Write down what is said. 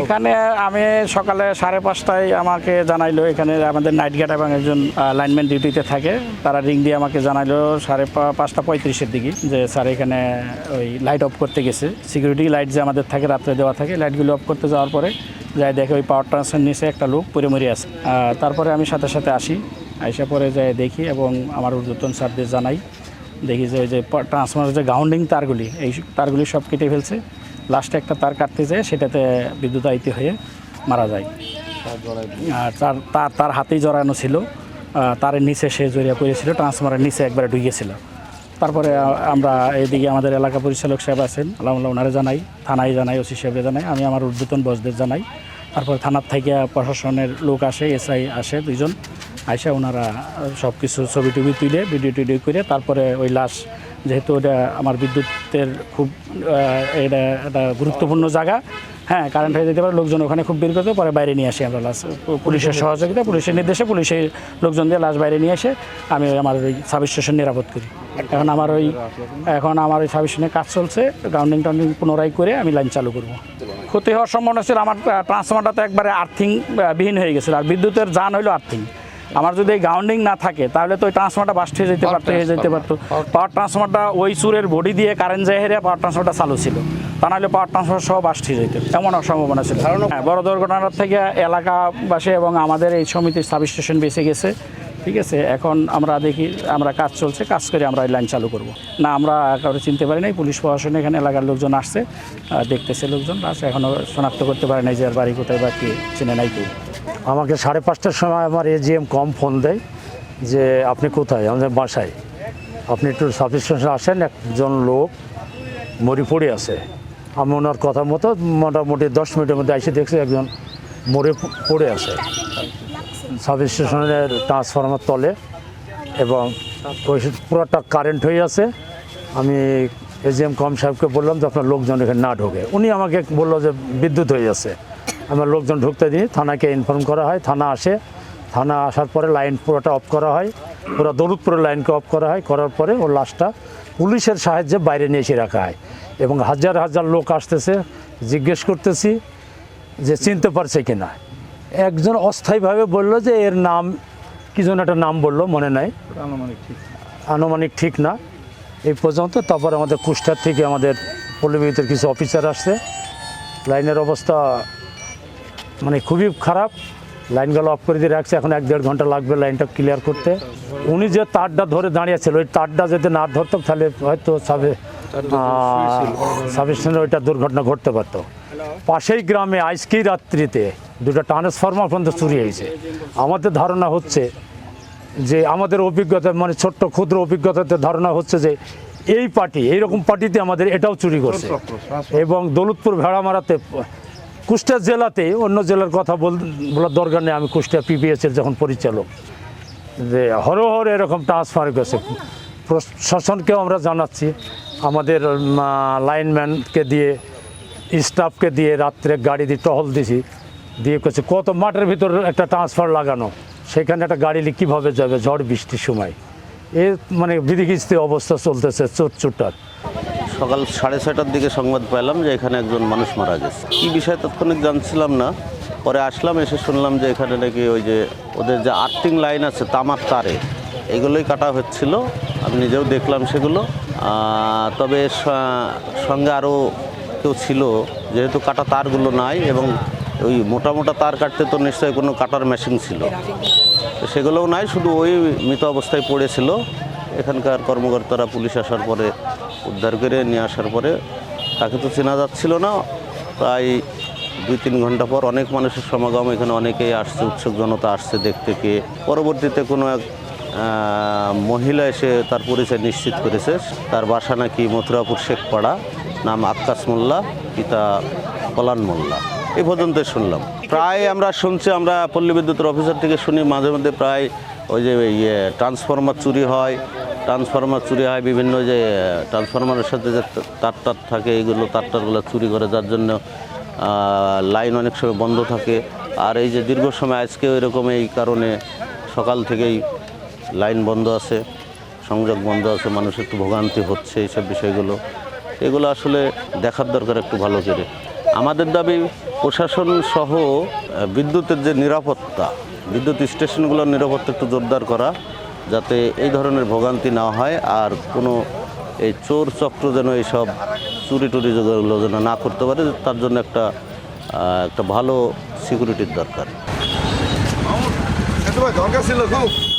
এখানে আমি সকালে সাড়ে পাঁচটায় আমাকে জানাইলো, এখানে আমাদের নাইট গার্ড এবং একজন লাইনম্যান ডিউটিতে থাকে। তারা রিং দিয়ে আমাকে জানাইলো সাড়ে পাঁচটা পঁয়ত্রিশের দিকে যে, স্যার, এখানে ওই লাইট অফ করতে গেছে। সিকিউরিটি লাইট যে আমাদের থাকে, রাত্রে দেওয়া থাকে লাইটগুলো অফ করতে যাওয়ার পরে যাই দেখে ওই পাওয়ার ট্রান্সফার নিচে একটা লোক পরে মরে আছে। তারপরে আমি সাথে সাথে আসি। আইসা পরে যাই দেখি এবং আমার ঊর্ধ্বতন স্যারদের জানাই। দেখি যে, ওই যে ট্রান্সফারের যে গাউন্ডিং তারগুলি, এই তারগুলি সব কেটে ফেলছে। লাস্টে একটা তার কাটতে যায়, সেটাতে বিদ্যুৎ আইতে হয়ে মারা যায়। আর তার তার তার হাতেই জড়ানো ছিল। তারের নিচে সে জড়িয়ে পড়েছিল ট্রান্সফারের নিচে একবারে ঢুকেছিল তারপরে আমরা এদিকে আমাদের এলাকা পরিচালক সাহেব আছেন, আলহামদুলিল্লাহ ওনারে জানাই, থানায় জানাই, ওসি সাহেবরে জানাই, আমি আমার ঊর্ধ্বতন বসদের জানাই। তারপরে থানার থেকে প্রশাসনের লোক আসে, এসআই আসে দুইজন, আইসা ওনারা সব কিছু ছবি টবি তুলে ভিডিও টিডিও করে, তারপরে ওই লাশ যেহেতু ওটা আমার বিদ্যুতের খুব এটা একটা গুরুত্বপূর্ণ জায়গা। হ্যাঁ কারেন্ট হয়ে যেতে পারে, লোকজন ওখানে খুব বের করতে পরে বাইরে নিয়ে আসি আমরা লাশ পুলিশের সহযোগিতা, পুলিশের নির্দেশে পুলিশের লোকজন দিয়ে লাশ বাইরে নিয়ে এসে আমি আমার ওই সাব স্টেশন নিরাপদ করি। এখন আমার ওই, এখন আমার ওই সাব স্টেশনে কাজ চলছে গ্রাউন্ডিং টাউন্ডিং পুনরায় করে আমি লাইন চালু করব। ক্ষতি হওয়ার সম্ভাবনা ছিল, আমার ট্রান্সফরমারটা তো একবারে আর্থিং বিহীন হয়ে গেছিল, আর বিদ্যুতের যান হইল আর্থিং আমার যদি এই গ্রাউন্ডিং না থাকে তাহলে তো ওই ট্রান্সফরমারটা বাস্ট হয়ে যেতে পারতো হয়ে যেতে পারতো। পাওয়ার ট্রান্সফরমারটা ওই চুরের বডি দিয়ে কারেন্ট যায় হেরে পাওয়ার ট্রান্সফারটা চালু ছিল। তা নাহলে পাওয়ার ট্রান্সফার সহ বাস্ট হয়ে যেত এমন সম্ভাবনা ছিল। হ্যাঁ, বড় দুর্ঘটনার থেকে এলাকাবাসী এবং আমাদের এই সমিতির সাব স্টেশন বেঁচে গেছে। ঠিক আছে এখন আমরা দেখি আমরা কাজ চলছে কাজ করে আমরা এই লাইন চালু করব। না আমরা কাউকে চিনতে পারি নাই পুলিশ প্রশাসন এখানে এলাকার লোকজন আসছে দেখতেছে লোকজন আসে এখনও শনাক্ত করতে পারে নাই যে আর বাড়ি কোথায় বা কে চিনে নাই কেউ। আমাকে সাড়ে পাঁচটার সময় আমার এজিএম কম ফোন দেয় যে, আপনি কোথায়? আমাদের বাসায়। আপনি একটু সাব স্টেশনে আসেন, একজন লোক মরি পড়ে আছে। আমি ওনার কথা মতো মোটামুটি দশ মিনিটের মধ্যে এসে দেখছি একজন মরে পড়ে আছে। সাব স্টেশনের ট্রান্সফরমার তলে এবং পুরোটা কারেন্ট হয়ে আছে। আমি এজিএম কম সাহেবকে বললাম যে, আপনার লোকজন এখানে না ঢোকে। উনি আমাকে বলল যে, বিদ্যুৎ হয়ে যাচ্ছে আমার লোকজন ঢুকতে দিই থানাকে ইনফর্ম করা হয় থানা আসে থানা আসার পরে লাইন পুরোটা অফ করা হয় পুরো দরুদপুরের লাইনকে অফ করা হয় করার পরে ওর লাশটা পুলিশের সাহায্যে বাইরে নিয়ে এসে রাখা হয়। এবং হাজার হাজার লোক আসতেছে জিজ্ঞেস করতেছি যে চিনতে পারছে কি না একজন অস্থায়ীভাবে বলল যে এর নাম কি যেন একটা নাম বলল মনে নাই। আনুমানিক ঠিক না। এই পর্যন্ত তারপর আমাদের কুষ্টার থেকে আমাদের পল্লীবিদ্যুতের কিছু অফিসার আসছে। লাইনের অবস্থা মানে খুবই খারাপ। লাইনগুলো অফ করে দিয়ে রাখছে এখন এক দেড় ঘণ্টা লাগবে লাইনটা ক্লিয়ার করতে। উনি যে তারটা ধরে দাঁড়িয়েছিল ওই তারটা যদি না ধরতো তাহলে হয়তো সাবে সাবস্টেশনে ওইটা দুর্ঘটনা ঘটতে পারতো। পাশেই গ্রামে আজকেই রাত্রিতে দুটো ট্রান্সফরমার পর্যন্ত চুরি হয়েছে। আমাদের ধারণা হচ্ছে যে আমাদের অভিজ্ঞতা মানে ছোট্ট ক্ষুদ্র অভিজ্ঞতাতে ধারণা হচ্ছে যে এই পার্টি এইরকম পার্টিতে আমাদের এটাও চুরি করছে। এবং দৌলতপুর ভেড়ামারাতে কুষ্টিয়া জেলাতে অন্য জেলার কথা বল বলার দরকার নেই। আমি কুষ্টিয়া পিপিএসের যখন পরিচালক, যে হরহর এরকম ট্রান্সফার গেছে। প্রশাসনকেও আমরা জানাচ্ছি, আমাদের লাইনম্যানকে দিয়ে স্টাফকে দিয়ে রাত্রে গাড়ি দিয়ে টহল দিছি। দিয়ে করছে কত মাঠের ভিতর একটা ট্রান্সফার লাগানো? সেখানে একটা গাড়ি কীভাবে যাবে? ঝড় বৃষ্টির সময়। এ মানে বিধিকিস্তি অবস্থা চলতেছে চোট চুটার সকাল সাড়ে ছয়টার দিকে সংবাদ পেলাম যে এখানে একজন মানুষ মারা গেছে। কী বিষয়ে তৎক্ষণিক জানছিলাম না, পরে আসলাম, এসে শুনলাম যে এখানে নাকি ওই যে ওদের যে আর্থিং লাইন আছে, তামার তারে, এগুলোই কাটা হচ্ছিল। আমি নিজেও দেখলাম সেগুলো। তবে সঙ্গে আরও কেউ ছিল, যেহেতু কাটা তারগুলো নাই এবং ওই মোটা মোটা তার কাটতে তো নিশ্চয়ই কোনো কাটার মেশিন ছিল। তো সেগুলোও নাই, শুধু ওই মৃত অবস্থায় পড়েছিল। এখানকার কর্মকর্তারা পুলিশ আসার পরে উদ্ধার করে নিয়ে আসার পরে তাকে তো চেনা যাচ্ছিল না। প্রায় দুই তিন ঘণ্টা পর অনেক মানুষের সমাগম, এখানে অনেকেই আসছে, উৎসুক জনতা আসছে দেখতে পেয়ে। পরবর্তীতে কোনো এক মহিলা এসে তার পরিচয় নিশ্চিত করেছে। তার বাসা নাকি মথুরাপুর শেখপাড়া, নাম আক্কাস মোল্লা, পিতা কলান মোল্লা। এই পর্যন্ত শুনলাম। প্রায় আমরা শুনছি, আমরা পল্লী বিদ্যুতের অফিসার থেকে শুনি, মাঝে মধ্যে প্রায় ওই যে ইয়ে ট্রান্সফরমার চুরি হয় ট্রান্সফরমার চুরি হয়, বিভিন্ন যে ট্রান্সফরমারের সাথে যে তার টার থাকে এইগুলো তার টারগুলো চুরি করে, যার জন্য লাইন অনেক সময় বন্ধ থাকে। আর এই যে দীর্ঘ সময় আজকে এরকম এই কারণে সকাল থেকেই লাইন বন্ধ আছে, সংযোগ বন্ধ আছে, মানুষের একটু ভোগান্তি হচ্ছে এইসব বিষয়গুলো। এগুলো আসলে দেখার দরকার একটু ভালো করে। আমাদের দাবি, প্রশাসন সহ বিদ্যুতের যে নিরাপত্তা, বিদ্যুৎ স্টেশনগুলোর নিরাপত্তা একটু জোরদার করা। যাতে এই ধরনের ভোগান্তি না হয় আর কোনো এই চোর চক্র যেন এইসব চুরি টুরি যেগুলো যেন না করতে পারে, তার জন্য একটা একটা ভালো সিকিউরিটির দরকার ছিল খুব।